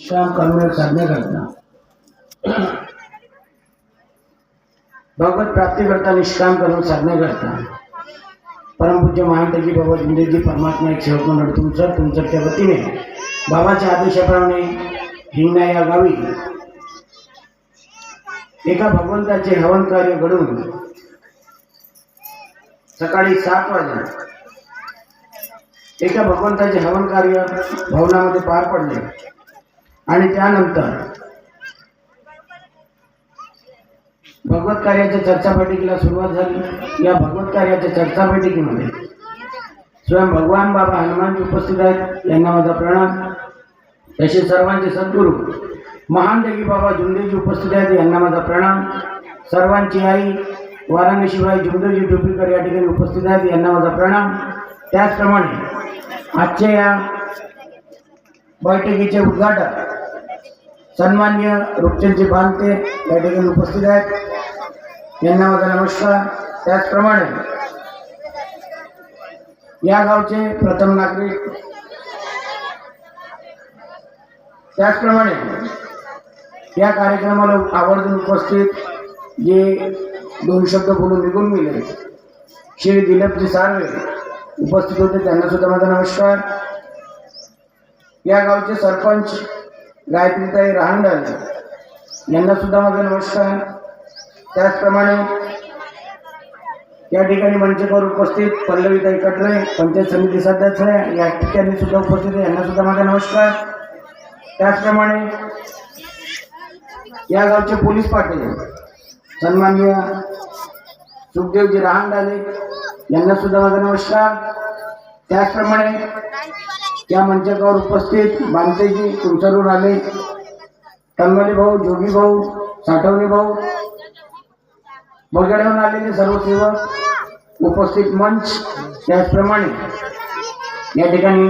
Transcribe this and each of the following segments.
विश्राम करून साधने करता भगवत प्राप्ती करता निष्काम करून साधने करता। परमपूज्य महांतजी बाबा जिंदेजी परमात्मा एक सेवक मंडळ तुमचं तुमच्या वतीने। बाबाच्या आदेशाप्रमाणे हिंगणा या गावी। एका भगवंताचे हवन कार्य घडून सकाळी सात वाजता एका भगवंताचे हवन कार्य भवनामध्ये पार पडले। आणि त्यानंतर भगवत कार्याच्या चर्चा बैठकीला सुरुवात झाली. या भगवत कार्याच्या चर्चा बैठकीमध्ये स्वयं भगवान बाबा हनुमानजी उपस्थित आहेत. यांना माझा प्रणाम. तसे सर्वांचे सद्गुरू महान देवी बाबा जुंदेजी उपस्थित आहेत. यांना माझा प्रणाम. सर्वांची आई वाराणसीबाई जुंदेजी टोपीकर या ठिकाणी उपस्थित आहेत. यांना माझा प्रणाम. त्याचप्रमाणे आजच्या या बैठकीचे उद्घाटक सन्मान्य रुपचंदजी बांधते या ठिकाणी उपस्थित आहेत. यांना माझा नमस्कार. त्याचप्रमाणे या गावचे प्रथम नागरिक त्याचप्रमाणे या कार्यक्रमाला आवर्जून उपस्थित जे दोन शब्द बोलून निघून गेले श्री दिलीपजी सार्वे उपस्थित होते. त्यांना सुद्धा माझा नमस्कार. या गावचे सरपंच गायत्रीताई रहांडल यांना सुद्धा माझा नमस्कार. त्याचप्रमाणे या ठिकाणी मंचकावर उपस्थित पल्लवीताई कटरे पंचायत समिती सदस्य या ठिकाणी सुद्धा उपस्थित आहे. यांना सुद्धा माझा नमस्कार. त्याचप्रमाणे या गावचे पोलीस पाटील सन्मान्य सुखदेवजी रहांडाले यांना सुद्धा माझा नमस्कार. त्याचप्रमाणे या मंचकावर उपस्थित बांधेजी तुमच्याकडून आले. तन्मले भाऊ जोगी भाऊ साठवणे भाऊ वगैरेहून आलेले सर्व सेवक उपस्थित मंच. त्याचप्रमाणे या ठिकाणी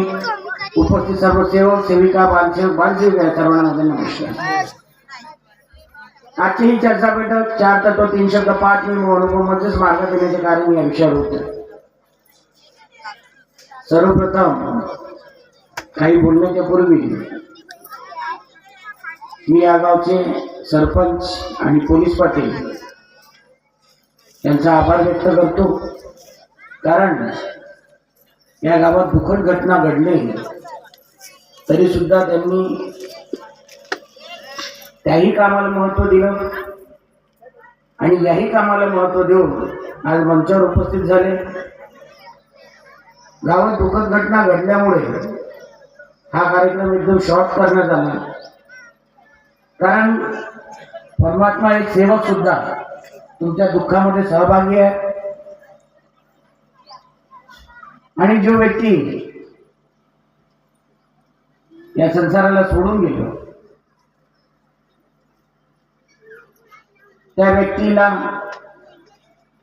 उपस्थित सर्व सेवक सेविका बालसेवक बालसेविका या सर्वांना माझा नमस्कार. आजची ही चर्चा बैठक चार तत्व तीन शब्द पाच मी अनुभव मध्येच मार्ग देण्याचे कार्य या विषयावर होते. सर्वप्रथम काही बोलण्याच्या पूर्वी मी. या गावचे सरपंच आणि पोलीस पाटील यांचा आभार व्यक्त करतो. कारण या गावात दुःखद घटना घडली तरी सुद्धा त्यांनी त्याही कामाला महत्त्व दिलं आणि याही कामाला महत्त्व देऊन आज मंचावर उपस्थित झाले. गावात दुःखद घटना घडल्यामुळे हा कार्यक्रम एकदम शॉर्ट करण्यात आला. कारण परमात्मा एक सेवक सुद्धा तुमच्या दुःखामध्ये सहभागी आहे. आणि जो व्यक्ती या संसाराला सोडून गेलो त्या व्यक्तीला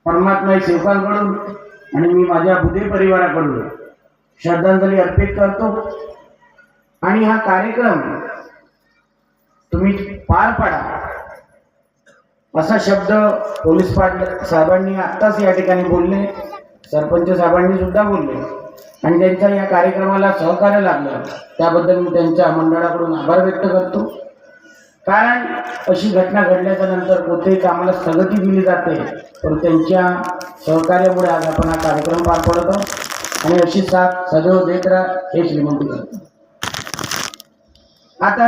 परमात्मा सेवकांकडून आणि मी माझ्या बुद्धी परिवाराकडून श्रद्धांजली अर्पित करतो. आणि हा कार्यक्रम तुम्ही पार पाडा. असा शब्द पोलीस पाट साहेबांनी आत्ताच या ठिकाणी बोलले. सरपंच साहेबांनी सुद्धा बोलले. आणि त्यांच्या या कार्यक्रमाला सहकार्य लागलं त्याबद्दल मी त्यांच्या मंडळाकडून आभार व्यक्त करतो. कारण अशी घटना घडल्याच्या नंतर कोणत्याही कामाला स्थगिती दिली जाते पण त्यांच्या सहकार्यामुळे आज आपण हा कार्यक्रम पार पडतो. आणि अशी साथ सदैव देत राहा. हेच विनंती करतो आता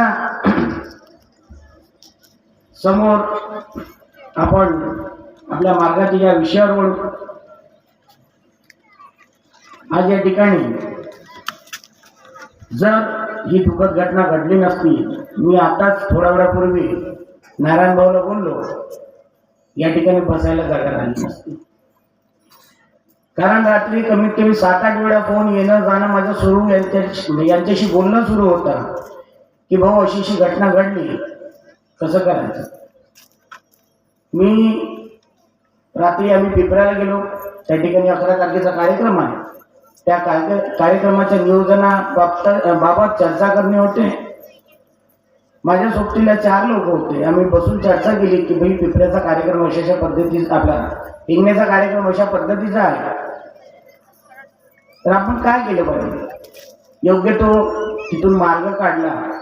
समोर आपण आपल्या मार्गाच्या या विषयावर आज या ठिकाणी जर ही दुःखद घटना घडली नसती मी आताच थोड्या वेळापूर्वी नारायण भाऊला बोललो या ठिकाणी बसायला जागा राहिली नसती. कारण रात्री कमीत कमी सात आठ वेळा फोन येणं जाणं माझं सुरू यांच्या यांच्याशी बोलणं सुरू होतं. की भाऊ अशी अशी घटना घडली. कसं करायचं? मी रात्री आम्ही पिपऱ्याला गेलो. त्या ठिकाणी अकरा तारखेचा कार्यक्रम आहे. त्या कार्यक्रमाच्या नियोजनाबाबत बाबत चर्चा करणे होते. माझ्या सोबतीला चार लोक होते. आम्ही बसून चर्चा केली की भाई पिपऱ्याचा कार्यक्रम अशा अशा पद्धतीचा आपला हिंगण्याचा कार्यक्रम अशा पद्धतीचा आहे. तर आपण काय केलं पाहिजे? योग्य तो तिथून मार्ग काढला.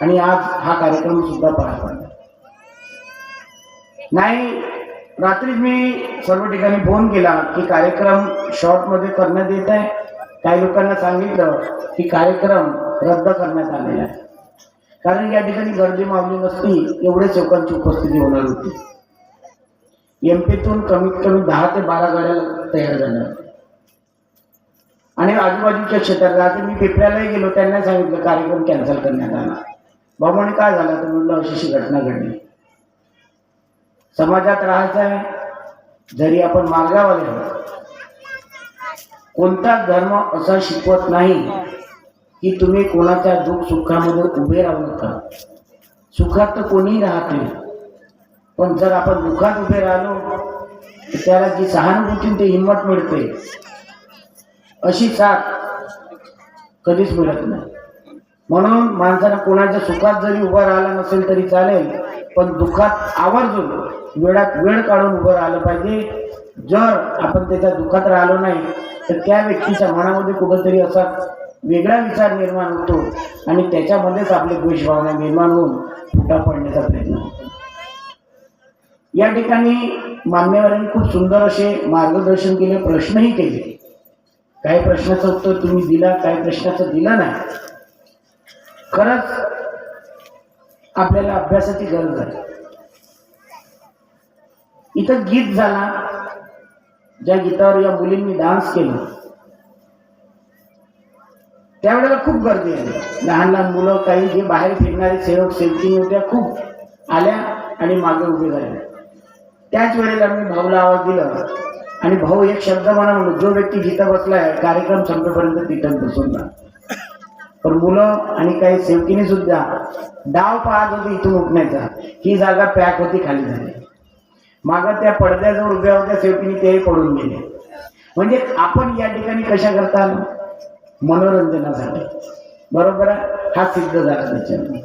आणि आज हा कार्यक्रम सुद्धा पार पडला नाही रात्रीच मी सर्व ठिकाणी फोन केला की कार्यक्रम शॉर्टमध्ये करण्यात येत आहे. काही लोकांना सांगितलं की कार्यक्रम रद्द करण्यात आलेला आहे. कारण या ठिकाणी गर्दी मावली नसती एवढेच लोकांची उपस्थिती होणार होती. एमपीतून कमीत कमी दहा ते बारा गाड्या तयार झाल्या. आणि आजूबाजूच्या क्षेत्रात मी पिपऱ्यालाही गेलो त्यांना सांगितलं कार्यक्रम कॅन्सल करण्यात आला. बाबाने काय झालं तर म्हणलं अशी घटना घडली. समाजात राहायचं आहे जरी आपण मार्गावाले कोणता धर्म असा शिकवत नाही की तुम्ही कोणाच्या दुःख सुखामध्ये उभे राहू नका. सुखात तर कोणीही राहत नाही. पण जर आपण दुःखात उभे राहिलो तर त्याला जी सहानुभूती ते हिंमत मिळते अशी साथ कधीच मिळत नाही. म्हणून माणसानं कोणाच्या सुखात जरी उभं राहिलं नसेल तरी चालेल पण दुःखात आवर्जून वेळात वेळ काढून उभं राहिलं पाहिजे. जर आपण त्याच्या दुःखात राहिलो नाही तर त्या व्यक्तीच्या मनामध्ये कुठंतरी असा वेगळा विचार निर्माण होतो आणि त्याच्यामध्येच आपली द्वेषभावना निर्माण होऊन फुटा पडण्याचा प्रयत्न होतो. या ठिकाणी मान्यवरांनी खूप सुंदर असे मार्गदर्शन केले प्रश्नही केले. काही प्रश्नाचं उत्तर तुम्ही दिला काही प्रश्नाचं दिलं नाही. खरंच आपल्याला अभ्यासाची गरज आहे. इथं गीत झाला ज्या गीतावर या मुलींनी डान्स केला. त्यावेळेला खूप गर्दी आली लहान लहान मुलं काही जे बाहेर फिरणारे सेवक सेवकी होत्या खूप आल्या आणि मागे उभे झाल्या त्याच वेळेला मी भाऊला आवाज दिला आणि भाऊ एक शब्द म्हणा म्हणून जो व्यक्ती जिथं बसलाय कार्यक्रम संपेपर्यंत तिथं बसून राहा. पण मुलं आणि काही सेवकीने सुद्धा डाव पाहत होती इथून उठण्याचा. ही जागा पॅक होती खाली झाली. मागं त्या पडद्याजवळ उभ्या होत्या सेवकीने तेही पडून गेले. म्हणजे आपण या ठिकाणी कशा करता? मनोरंजनासाठी. बरोबर आहे? हा सिद्ध झाला त्याच्यामध्ये.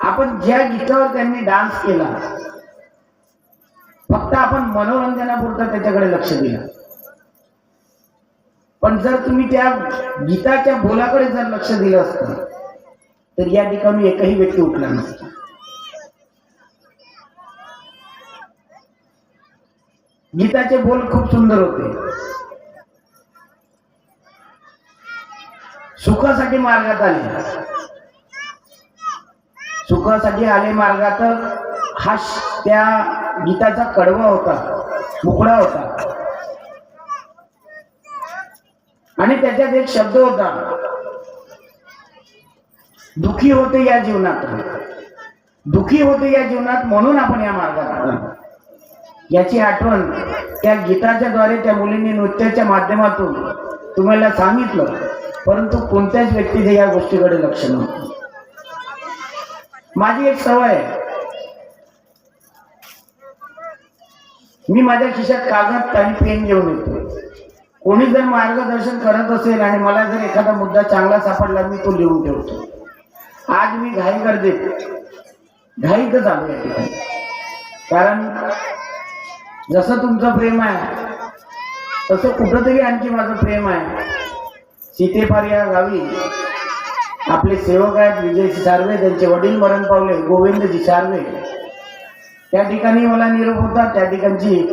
आपण ज्या गीतावर त्यांनी डान्स केला फक्त आपण मनोरंजनापुरता त्याच्याकडे लक्ष दिलं. पण जर तुम्ही त्या गीताच्या बोलाकडे जर लक्ष दिलं असतं तर या ठिकाणी एकही व्यक्ती उठला नसता. गीताचे बोल खूप सुंदर होते. सुखासाठी मार्गात आले. सुखासाठी आले मार्गात हा त्या गीताचा कडवा होता मुकडा होता. आणि त्याच्यात एक शब्द होता. दुखी होते या जीवनात. दुखी होते या जीवनात म्हणून आपण या मार्गात याची आठवण त्या गीताच्या द्वारे त्या मुलींनी नृत्याच्या माध्यमातून तुम्हाला सांगितलं. परंतु कोणत्याच व्यक्तीचे या गोष्टीकडे लक्ष नव्हतं. माझी एक सवय आहे. मी माझ्या खिशात कागद आणि पेन घेऊन येतो. कोणी जर मार्गदर्शन करत असेल आणि मला जर एखादा मुद्दा चांगला सापडला मी तो लिहून ठेवतो. आज मी घाई करते घाईतच आलो या ठिकाणी कारण जसं तुमचं प्रेम आहे तसं कुठंतरी आणखी माझं प्रेम आहे. सीतेपार या गावी आपले सेवक आहेत विजय सार्वे त्यांचे वडील मरण पावले गोविंदजी सार्वे. त्या ठिकाणी मला निरोप होता त्या ठिकाणची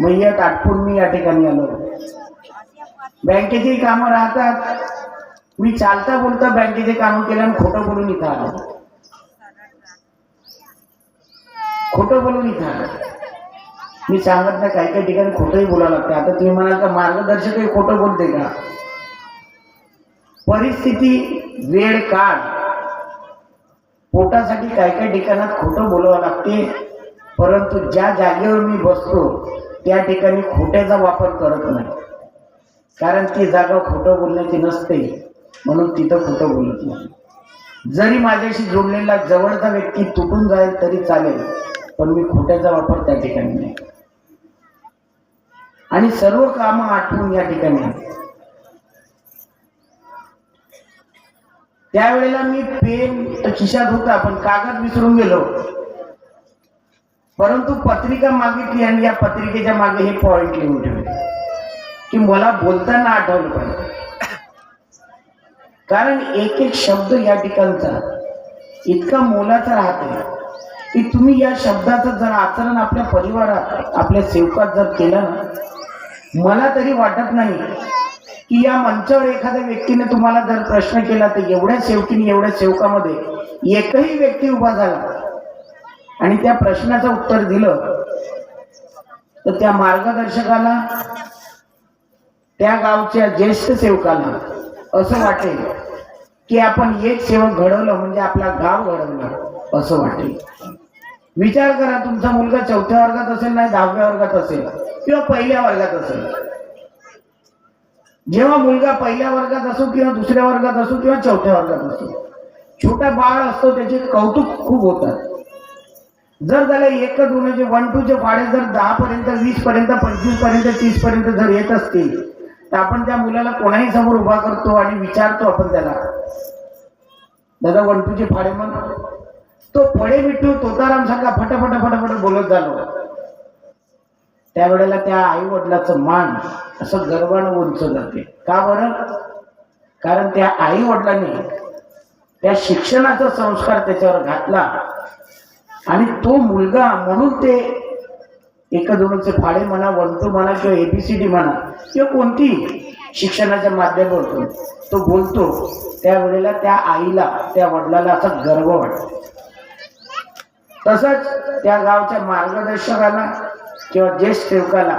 मैया आटपून मी या ठिकाणी आलो. बँकेची कामं राहतात. मी चालता बोलता बँकेचे काम केलं आणि खोटं बोलून इथं आलो. खोटं बोलून इथं आलो. मी सांगत नाही काही काही ठिकाणी खोटंही बोलावं लागतं. आता तुम्ही म्हणाल का मार्गदर्शकही खोटं बोलते का? परिस्थिती वेळ काळ. पोटासाठी काही काही ठिकाणात खोटं बोलावं लागते. परंतु ज्या जागेवर मी बसतो त्या ठिकाणी खोट्याचा वापर करत नाही. कारण ती जागा खोटं बोलण्याची नसते. म्हणून तिथं खोटं बोलत नाही. जरी माझ्याशी जोडलेला जवळचा व्यक्ती तुटून जाईल तरी चालेल पण मी खोट्याचा वापर त्या ठिकाणी नाही. आणि सर्व कामं आठवून या ठिकाणी त्यावेळेला मी पेन खिशात होता पण कागद विसरून गेलो. परंतु पत्रिका मागितली आणि या पत्रिकेच्या मागे हे पॉइंट लिहून ठेवले. की मला बोलताना आठवलं पाहिजे. कारण एक एक शब्द या ठिकाणचा इतका मोलाचा राहते. की तुम्ही या शब्दाचं जर आचरण आपल्या परिवारात आपल्या सेवकात जर केलं ना मला तरी वाटत नाही की या मंचावर एखाद्या व्यक्तीने तुम्हाला जर प्रश्न केला तर एवढ्या सेवकीने एवढ्या सेवकामध्ये एकही व्यक्ती उभा झाला आणि त्या प्रश्नाचं उत्तर दिलं तर त्या मार्गदर्शकाला त्या गावच्या ज्येष्ठ सेवकाला असं वाटेल की आपण एक सेवक घडवलं म्हणजे आपला गाव घडवलं असं वाटेल. विचार करा तुमचा मुलगा चौथ्या वर्गात असेल नाही दहाव्या वर्गात असेल किंवा पहिल्या वर्गात असेल. जेव्हा मुलगा पहिल्या वर्गात असो किंवा दुसऱ्या वर्गात असो किंवा चौथ्या वर्गात असो छोटा बाळ असतो त्याचे कौतुक खूप होतात. जर त्याला एक दोनचे वन टूचे फाडे जर दहा पर्यंत वीस पर्यंत पंचवीसपर्यंत तीस पर्यंत जर येत असतील तर आपण त्या मुलाला कोणाही समोर उभा करतो आणि विचारतो आपण त्याला. दादा वंटूचे फाडे मग तो फळे मिठू तोताराम सारखा फटाफट फटाफट बोलत झालो त्यावेळेला त्या आई वडिलाचं मान असं गर्वानं उंच जाते. का बरं? कारण त्या आई वडिलांनी त्या शिक्षणाचा संस्कार त्याच्यावर घातला. आणि तो मुलगा म्हणून ते एका दोनचे फाडे म्हणा वंतू म्हणा किंवा एबीसीडी म्हणा किंवा कोणती शिक्षणाच्या माध्यमातून तो बोलतो त्यावेळेला त्या आईला त्या वडिलाला असा गर्व वाटतो. तसंच त्या गावच्या मार्गदर्शकाला किंवा ज्येष्ठ सेवकाला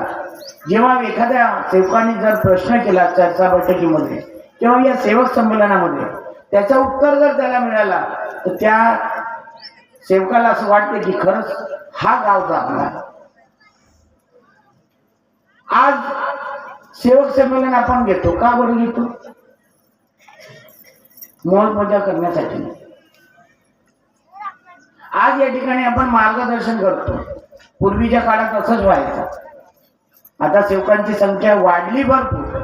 जेव्हा एखाद्या सेवकाने जर प्रश्न केला चर्चा बैठकीमध्ये किंवा या सेवक संमेलनामध्ये त्याचं उत्तर जर त्याला मिळाला तर त्या सेवकाला असं वाटते की खरंच हा गाव आपला आज सेवक संमेलन आपण घेतो. का बरं घेतो? मोल मजा करण्यासाठी. आज या ठिकाणी आपण मार्गदर्शन करतो. पूर्वीच्या काळात असंच व्हायचं. आता सेवकांची संख्या वाढली भरपूर.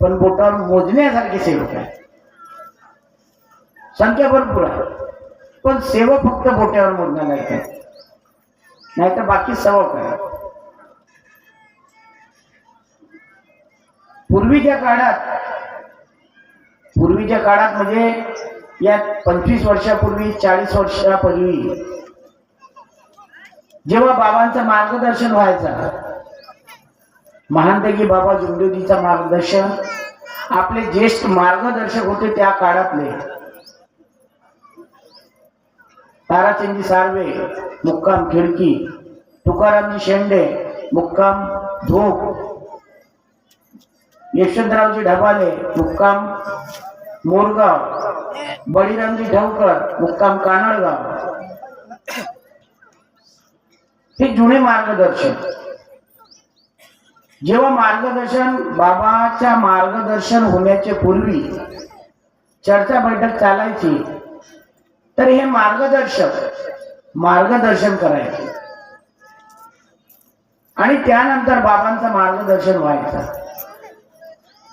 पण बोटावर मोजण्यासारखी सेवक आहे संख्या भरपूर आहे. पण सेवक फक्त बोट्यावर मोजणार येतात नाही तर बाकी सवक आहे पूर्वीच्या काळात पूर्वीच्या काळात म्हणजे या पंचवीस वर्षापूर्वी चाळीस वर्षापूर्वी जेव्हा बाबांचं मार्गदर्शन व्हायचं महानतेगी बाबा जुंडोजीचं मार्गदर्शन आपले ज्येष्ठ मार्गदर्शक होते त्या काळातले. ताराचंदी सार्वे मुक्काम खिडकी तुकारामजी शेंडे मुक्काम धोप यशवंतरावजी ढबाले मुक्काम मोरगाव. बळीरामजी ढवकर मुक्काम कानडगाव. हे जुने मार्गदर्शन. जेव्हा मार्गदर्शन बाबाच्या मार्गदर्शन होण्याच्या पूर्वी चर्चा बैठक चालायची तर हे मार्गदर्शक मार्गदर्शन करायचे. आणि त्यानंतर बाबांचं मार्गदर्शन व्हायचं.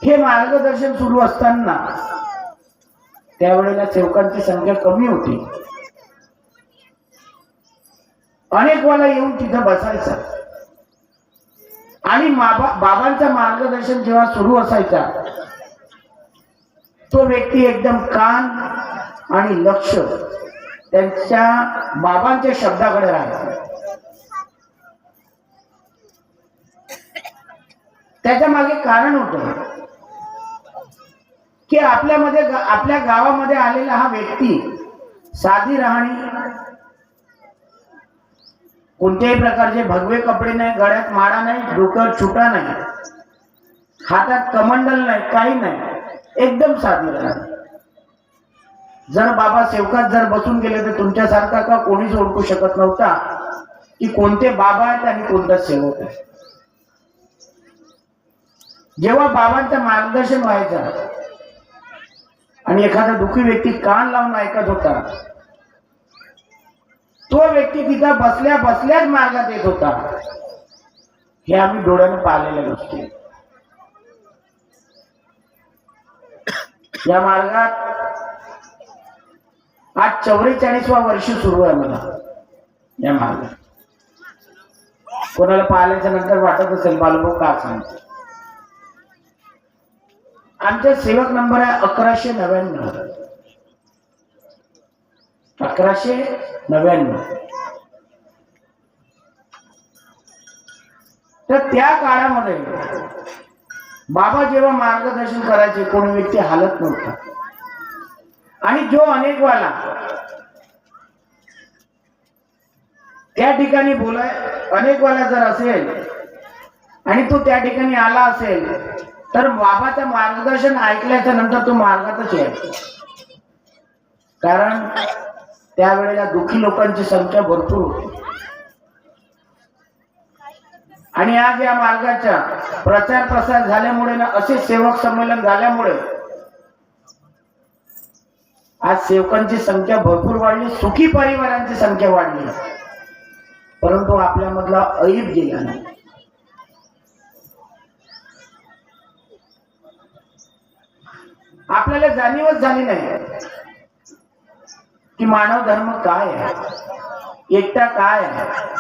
हे मार्गदर्शन सुरू असताना त्यावेळेला सेवकांची संख्या कमी होती. अनेक वेळा येऊन तिथं बसायचा. आणि बाबांचा बाबांचं मार्गदर्शन जेव्हा सुरू असायचा तो व्यक्ती एकदम कान आणि लक्ष त्यांच्या बाबांच्या शब्दाकडे राहायचा. त्याच्यामागे कारण होतं. की आपल्यामध्ये आपल्या गावामध्ये आलेला हा व्यक्ती साधी राहणी कोणत्याही प्रकारचे भगवे कपडे नाही गळ्यात माळा नाही डोकं छुटा नाही हातात कमंडल नाही काही नाही एकदम साधी राहणी. जर बाबा सेवकात जर बसून गेले तर तुमच्यासारखा का कोणीच ओळखू शकत नव्हता की कोणते बाबा आहेत आणि कोणता सेवक आहे? जेव्हा बाबांचं मार्गदर्शन व्हायचं आणि एखादा दुखी व्यक्ती कान लावून ऐकत होता. तो व्यक्ती तिथं बसल्या बसल्याच मार्गात येत होता. हे आम्ही डोळ्याने पाहिलेल्या गोष्टी. या मार्गात आज चौवेचाळीसवा वर्ष सुरू आहे मला या मार्गात. कोणाला पाहिल्याच्या नंतर वाटत असेल बालभाऊ का सांगतो? आमचा सेवक नंबर आहे अकराशे नव्याण्णव. अकराशे नव्याण्णव. तर त्या काळामध्ये बाबा जेव्हा मार्गदर्शन करायचे कोणी व्यक्ती हालत नव्हता. आणि जो अनेक वाला त्या ठिकाणी बोलाय अनेक वाला जर असेल आणि तो त्या ठिकाणी आला असेल तर बाबाचं मार्गदर्शन ऐकल्याच्या नंतर तो मार्गातच आहे कारण त्यावेळेला दुःखी लोकांची संख्या भरपूर होती. आणि आज या मार्गाचा प्रचार प्रसार झाल्यामुळे ना असे सेवक संमेलन झाल्यामुळे आज सेवकांची संख्या भरपूर वाढली सुखी परिवारांची संख्या वाढली. परंतु आपल्यामधला ऐब गेला नाही. आपल्याला जाणीवच झाली नाही. की मानव धर्म काय आहे? एकटा काय आहे?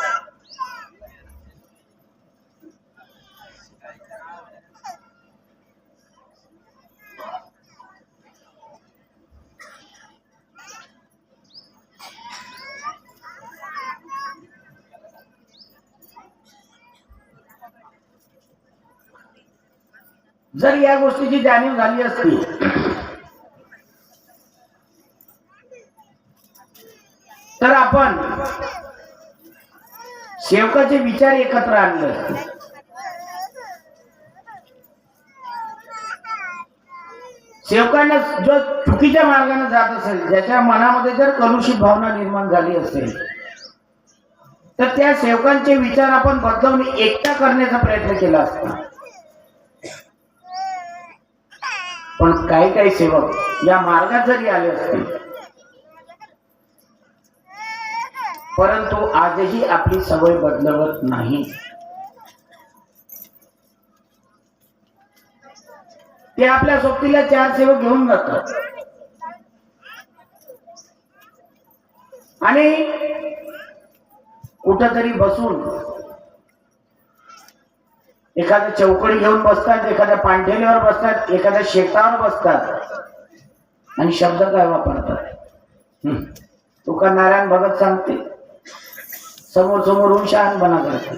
जर या गोष्टीची जाणीव झाली असती तर आपण सेवकाचे विचार एकत्र आणले. सेवकांना जो चुकीच्या मार्गाने जात असेल ज्याच्या मनामध्ये जर कलुषित भावना निर्माण झाली असेल तर त्या सेवकांचे विचार आपण बदलवून एकटा करण्याचा प्रयत्न केला असता. पण काही काही सेवक या मार्गात जरी आले असतील परंतु आजही आपली सवय बदलवत नाही. ते आपल्या सोबतीला चार सेवक घेऊन जातात. आणि कुठंतरी बसून एखाद्या चौकडी घेऊन बसतात एखाद्या पांढेलीवर बसतात एखाद्या शेतावर बसतात. आणि शब्द काय वापरतात? तुका नारायण भगत सांगते समोर समोर होऊन शहाणपणा करते.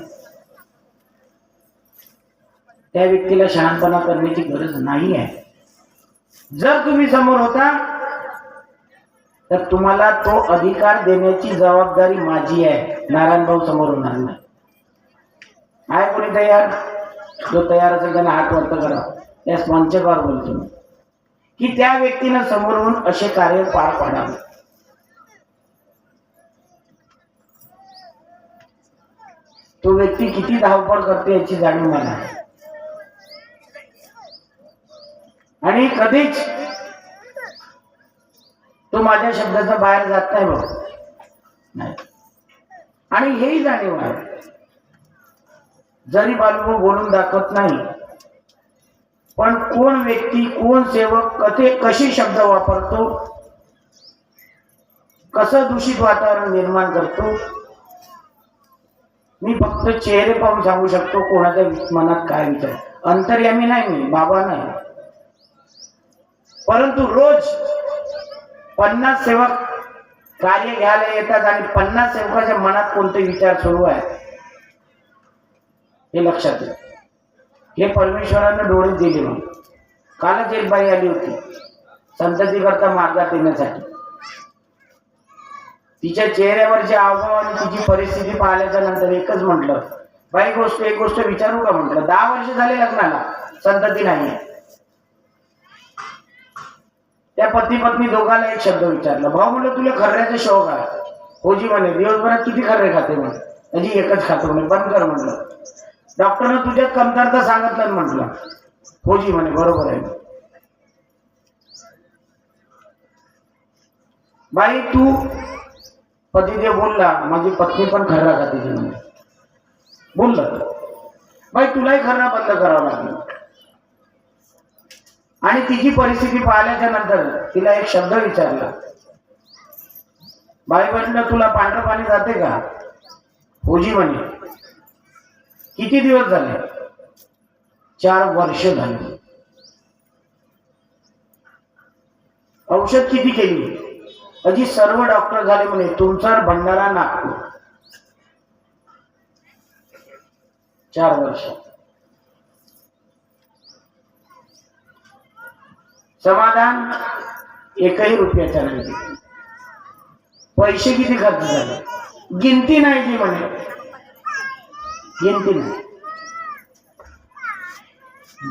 त्या व्यक्तीला शहाणपणा करण्याची गरज नाही आहे. जर तुम्ही समोर होता तर तुम्हाला तो अधिकार देण्याची जबाबदारी माझी आहे. नारायण भाऊ समोर होणार नाही. आहे कोणी तयार? जो तयार असेल त्याने हात वर्त करा. त्यास मंचकावर बोलतो की त्या व्यक्तीनं समोरून असे कार्य पार पाडावे. तो व्यक्ती किती धावपळ करते याची जाणीव मला आणि कधीच तो माझ्या शब्दाचा बाहेर जात नाही बघ. नाही. आणि हेही जाणीव आहे. जरी बालू बोलून दाखवत नाही पण कोण व्यक्ती कोण सेवक कथे कशी शब्द वापरतो कसं दूषित वातावरण निर्माण करतो मी फक्त चेहरे पाहून सांगू शकतो कोणाच्या मनात काय विचार. अंतर्यामी नाही मी बाबा नाही. परंतु रोज पन्नास सेवक कार्य घ्यायला येतात आणि पन्नास सेवकाच्या मनात कोणते विचार सुरू आहे हे लक्षात येईल हे परमेश्वरानं डोळे दिले म्हणून. कालच एक बाई आली होती संतती करता मार्गात येण्यासाठी. तिच्या चेहऱ्यावरचे अभाव आणि तिची परिस्थिती पाहिल्याच्या नंतर एकच म्हटलं बाई गोष्ट एक गोष्ट विचारू का? म्हटलं दहा वर्ष झाले लग्नाला संतती नाही त्या पती पत्नी दोघांना एक शब्द विचारला भाऊ म्हणलं तुला खर्याचा शौक आहे. होजी म्हणे दिवसभरात किती खर्रे खाते म्हणे? त्याची एकच खातो म्हणे बंद कर म्हटलं. डॉक्टरनं तुझ्यात कमतरता सांगितलं म्हटलं. फोजी म्हणे बरोबर आहे. बाई तू पतीदेव बोलला माझी पत्नी पण खर्रा का तिथे म्हणे बाई तुलाही खरं बंद करावं लागेल. आणि तिची परिस्थिती पाहिल्याच्या नंतर तिला एक शब्द विचारला. बाई म्हटलं तुला पांढरं पाणी जाते का? फोजी म्हणे. किती दिवस झाले? चार वर्ष झाले. औषध किती केली? अजी सर्व डॉक्टर झाले म्हणे तुमचा भंडारा नागपूर. चार वर्ष. समाधान? एकही रुपयाचा नाही. पैसे किती खर्च झाले? गिनती नाही ती म्हणे.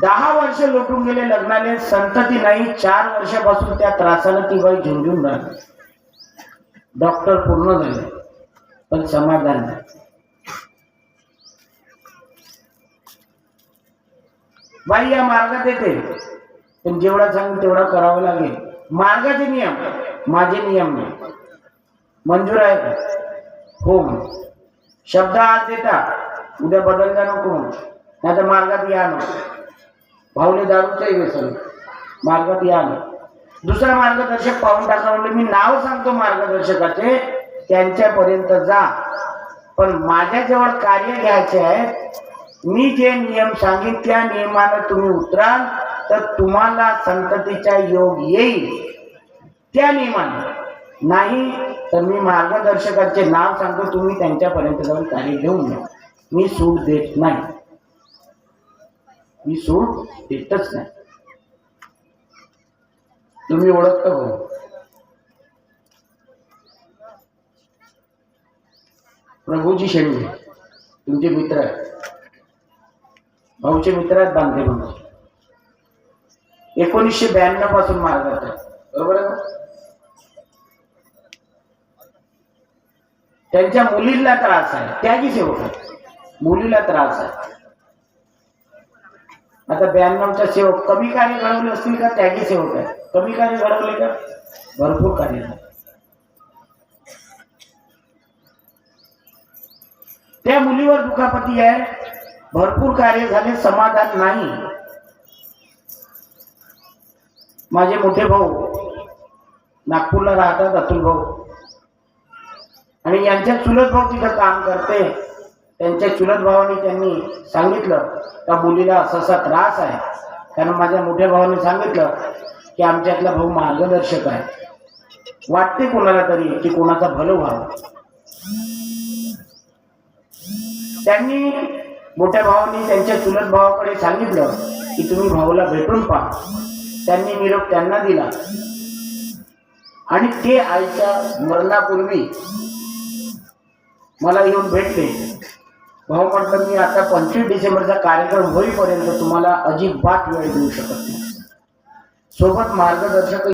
दहा वर्ष लोटून गेले लग्नाने संतती नाही चार वर्षापासून त्या त्रासाला ती बाई झुंजून राहिली. डॉक्टर पूर्ण झाले पण समाधान नाही. बाई या मार्गात येते पण जेवढा सांगू तेवढा करावं लागेल. मार्गाचे नियम माझे नियम नाही. मंजूर आहे का? हो शब्द आज देता. उद्या बदलता नको म्हणजे. नाही तर मार्गात या नको. भाऊने दारूचंही व्यसन मार्गात या ना दुसरा मार्गदर्शक पाहून टाका म्हणजे मी नाव सांगतो मार्गदर्शकाचे त्यांच्यापर्यंत जा. पण माझ्याजवळ कार्य घ्यायचे आहे. मी जे नियम सांगेन त्या नियमानं तुम्ही उतराल तर तुम्हाला संततीचा योग येईल. त्या नियमाने. नाही तर मी मार्गदर्शकाचे नाव सांगतो तुम्ही त्यांच्यापर्यंत जाऊन कार्य घेऊन घ्या मी सूट देत नाही. मी सूट देतच नाही. तुम्ही ओळखता हो प्रभूजी शेंडे तुमचे मित्र आहेत. भाऊचे मित्र आहेत बांधे म्हणून. एकोणीसशे ब्याण्णवपासून मार्गात आहे बरोबर आहे त्यांच्या मुलींना त्रास आहे. त्याची सेवक आहे. मुलीला त्रास आहे. आता ब्याण्णवच्या सेवक कमी कार्य घडवले असतील का? त्यागी सेवक आहे. कमी कार्य घडवले का? भरपूर कार्य त्या मुलीवर दुखापती आहे. भरपूर कार्य झाले समाधान नाही. माझे मोठे भाऊ नागपूरला राहतात अतुल भाऊ. आणि यांच्या चुलत भाऊ तिथं काम करते. त्यांच्या चुलत भावाने त्यांनी सांगितलं त्या मुलीला असा त्रास आहे. कारण माझ्या मोठ्या भावाने सांगितलं की आमच्यातला भाऊ मार्गदर्शक आहे. वाटते कोणाला तरी की कोणाचा भलं व्हावं. त्यांनी मोठ्या भावाने त्यांच्या चुलत भावाकडे सांगितलं की तुम्ही भाऊला भेटून पहा. त्यांनी निरोप त्यांना दिला. आणि ते आईच्या मरणापूर्वी मला येऊन भेटले. भाऊ म्हटलं मी आता पंचवीस डिसेंबरचा कार्यक्रम होईपर्यंत तुम्हाला अजिबात वेळ देऊ शकत नाही. सोबत मार्गदर्शक